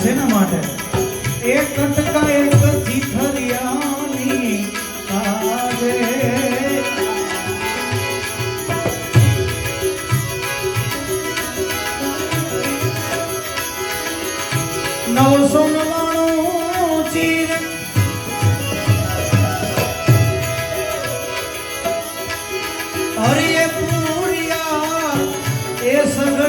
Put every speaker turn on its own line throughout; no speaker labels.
શેના માટે એક કટકા એક ચીથરિયાની કાજે નવસો નવાણું ચીર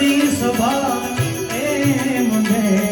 સભા એ મને